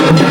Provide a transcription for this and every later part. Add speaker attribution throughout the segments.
Speaker 1: Thank you.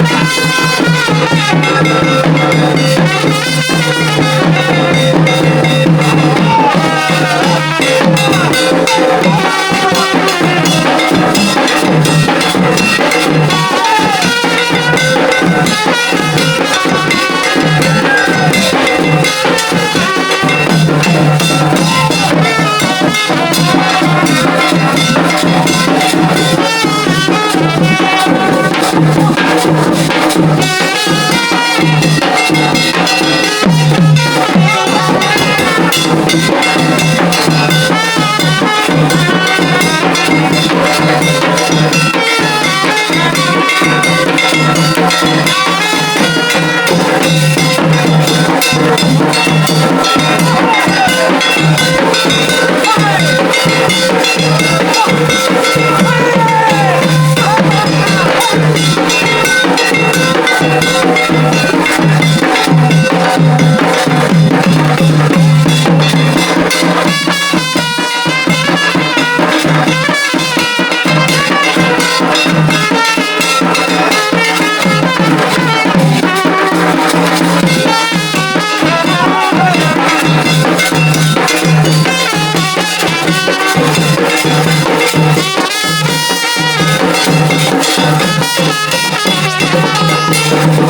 Speaker 1: Thank you.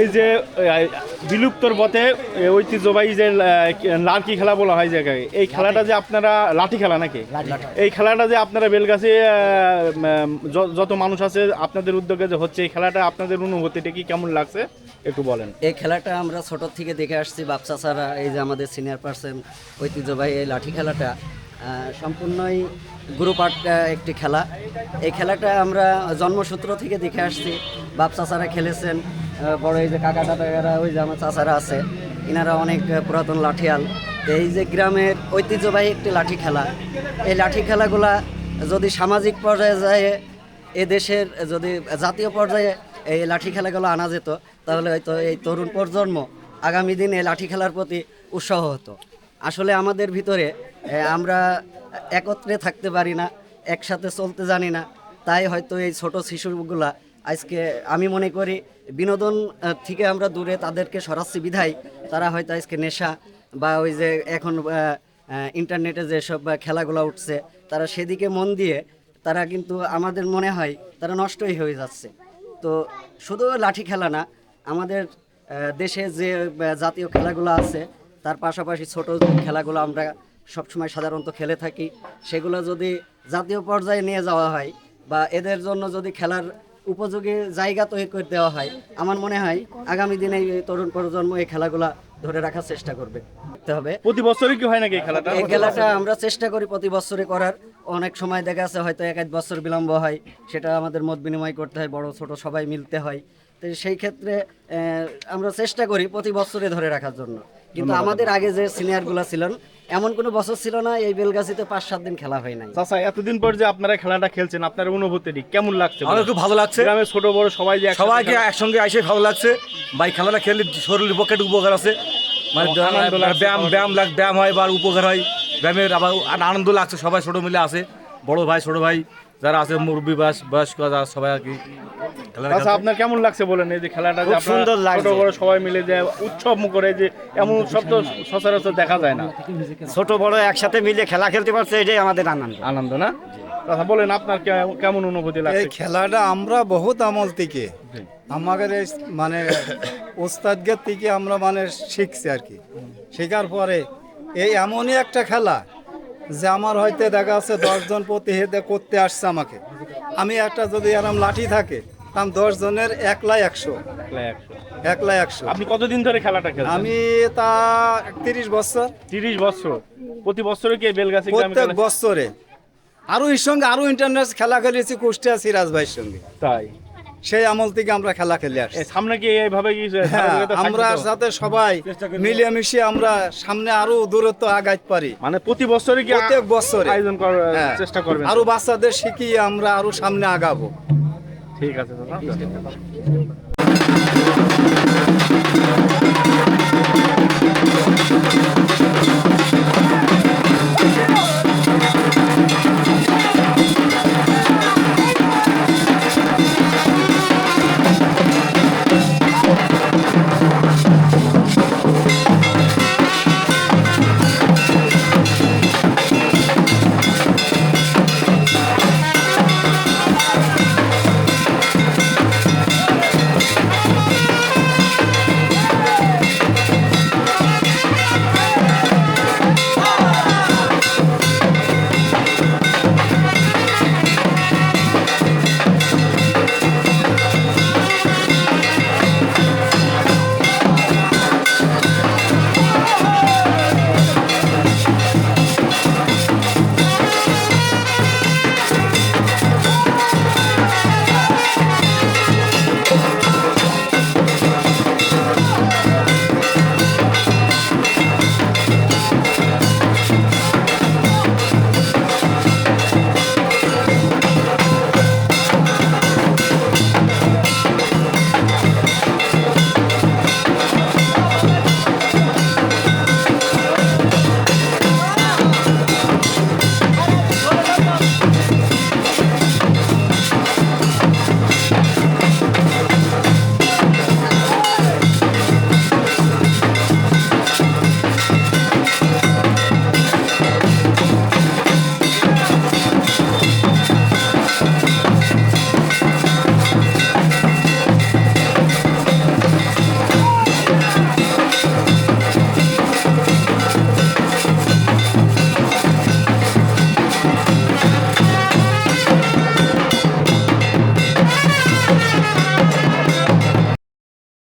Speaker 1: এই যে বিলুপ্তর পথে ঐতিহ্যবাহী যে লাঠি খেলা বলা হয় যে এই খেলাটা যে আপনারা লাঠি খেলা নাকি? এই খেলাটা যে আপনারা বেলগাছে যত মানুষ আছে আপনাদের উদ্যোগে যে হচ্ছে এই খেলাটা আপনাদের অনুভূতিটা কি কেমন লাগছে? একটু বলেন।
Speaker 2: এই খেলাটা আমরা ছোট থেকে দেখে আসছি বাপসা ছাড়া এই যে আমাদের সিনিয়র পার্সন ঐতিহ্যবাহী এই লাঠি খেলাটা সম্পূর্ণই গ্রুপ আর্ট একটি খেলা। এই খেলাটা আমরা জন্মসূত্র থেকে দেখে আসছি। বাপ চাচারা খেলেছেন বড় এই যে কাকা দাদারা, ওই যে আমার চাচারা আছে এনারা অনেক পুরাতন লাঠিয়াল। এই যে গ্রামের ঐতিহ্যবাহী একটি লাঠি খেলা। এই লাঠি খেলাগুলা যদি সামাজিক পর্যায়ে যায়, এ দেশের যদি জাতীয় পর্যায়ে এই লাঠি খেলাগুলো আনা যেত, তাহলে হয়তো এই তরুণ প্রজন্ম আগামী দিনে লাঠি খেলার প্রতি উৎসাহ হতো। আসলে আমাদের ভিতরে আমরা একত্রে থাকতে পারি না, একসাথে চলতে জানি না। তাই হয়তো এই ছোট শিশুগুলা আজকে আমি মনে করি বিনোদন থেকে আমরা দূরে তাদেরকে সরাসরি বিধায়। তারা হয়তো আজকে নেশা বা ওই যে এখন ইন্টারনেটে যেসব খেলাগুলো উঠছে, তারা সেদিকে মন দিয়ে তারা কিন্তু আমাদের মনে হয় তারা নষ্টই হয়ে যাচ্ছে। তো শুধু লাঠি খেলা না, আমাদের দেশে যে জাতীয় খেলাগুলো আছে তার পাশাপাশি ছোট খেলাগুলো আমরা সবসময় সাধারণত খেলে থাকি। সেগুলো যদি জাতীয় পর্যায়ে নিয়ে যাওয়া হয় বা এদের জন্য যদি খেলার উপযোগী জায়গা তৈরি করে দেওয়া হয় আমার মনে হয় আগামী দিনে এই তরুণ প্রজন্ম এই খেলাগুলা ধরে রাখার চেষ্টা করবে। হবে।
Speaker 1: প্রতি বছরই কি হয় নাকি খেলাটা?
Speaker 2: এই খেলাটা আমরা চেষ্টা করি প্রতি বছরে করার। অনেক সময় দেখা যাচ্ছে হয়তো এক এক বছর বিলম্ব হয় সেটা আমাদের মত বিনিময় করতে হয় বড় ছোট সবাই মিলতে হয়। তো সেই ক্ষেত্রে আমরা চেষ্টা করি প্রতি বছরে ধরে রাখার জন্য। কিন্তু আমাদের আগে যে সিনিয়রগুলো ছিলেন এমন কোনো বছর ছিল না এই বেলগাছিতে পাঁচ সাত দিন খেলা হয় নাই।
Speaker 1: চাচা এতদিন পর যে আপনারা খেলাটা খেলছেন আপনার অনুভূতিটি কেমন লাগছে
Speaker 3: আমার খুব ভালো লাগছে।
Speaker 1: গ্রামের ছোট বড় সবাই যে
Speaker 3: সবাইকে একসঙ্গে এসে ভালো লাগছে। ভাই খেলাটা খেললে শরীরের পক্ষে একটু উপকার আছে। মানে ব্যায়াম। ব্যায়াম লাগ ব্যায়াম হয় বা উপকার হয়। ব্যায়ামের আবার আনন্দ লাগছে সবাই ছোট মিলে আছে। বড় ভাই ছোট ভাই যারা আছে মুরব্বী বয়স বয়স্ক যারা সবাই আর কি খেলছে।
Speaker 1: আপনার কেমন লাগছে বলেন এই যে খেলাটা
Speaker 4: খুব সুন্দর লাগছে।
Speaker 1: ছোট বড় সবাই মিলে যে উৎসব করে যে এমন উৎসব তো সচরাচর দেখা যায় না।
Speaker 4: ছোট বড় একসাথে মিলে খেলা খেলতে পারছে এটাই আমাদের আনন্দ।
Speaker 1: আনন্দ না? চাচা বলেন আপনার কেমন অনুভূতি
Speaker 5: এই খেলাটা আমরা বহুত আমল থেকে আমাদের এই মানে ওস্তাদগের থেকে আমরা মানে শিখছি আর কি। শেখার পরে এই এমনই একটা খেলা যে আমার হয়তো দেখা যাচ্ছে দশজন প্রতি হেদে করতে আসছে আমাকে। আমি একটা যদি এরম লাঠি থাকে তাম দশ জনের একলাই একশো। একলাই একশো।
Speaker 1: আপনি কতদিন ধরে খেলাটা খেলছেন?
Speaker 5: আমি তা তিরিশ বছর।
Speaker 1: তিরিশ বছর। প্রতি বছরে কি বেলগাছি
Speaker 5: প্রত্যেক বছরে। আরও এর সঙ্গে আরও ইন্টারন্যাশনাল খেলা খেলেছি কুষ্টিয়া সিরাজ ভাইয়ের সঙ্গে।
Speaker 1: তাই?
Speaker 5: সেই আমল থেকে আমরা খেলা খেলে আসছি।
Speaker 1: সামনে কি এইভাবে
Speaker 5: হ্যাঁ, আমরা? সাথে সবাই মিলেমিশে আমরা সামনে আরও দূরত্ব আগাইতে পারি।
Speaker 1: মানে প্রতি বছরে কি
Speaker 5: প্রত্যেক বছরে।
Speaker 1: আয়োজন করার
Speaker 5: হ্যাঁ,
Speaker 1: চেষ্টা করবেন?
Speaker 5: আরও বাচ্চাদের শিখিয়ে আমরা আরও সামনে আগাবো।
Speaker 1: ঠিক আছে দাদা।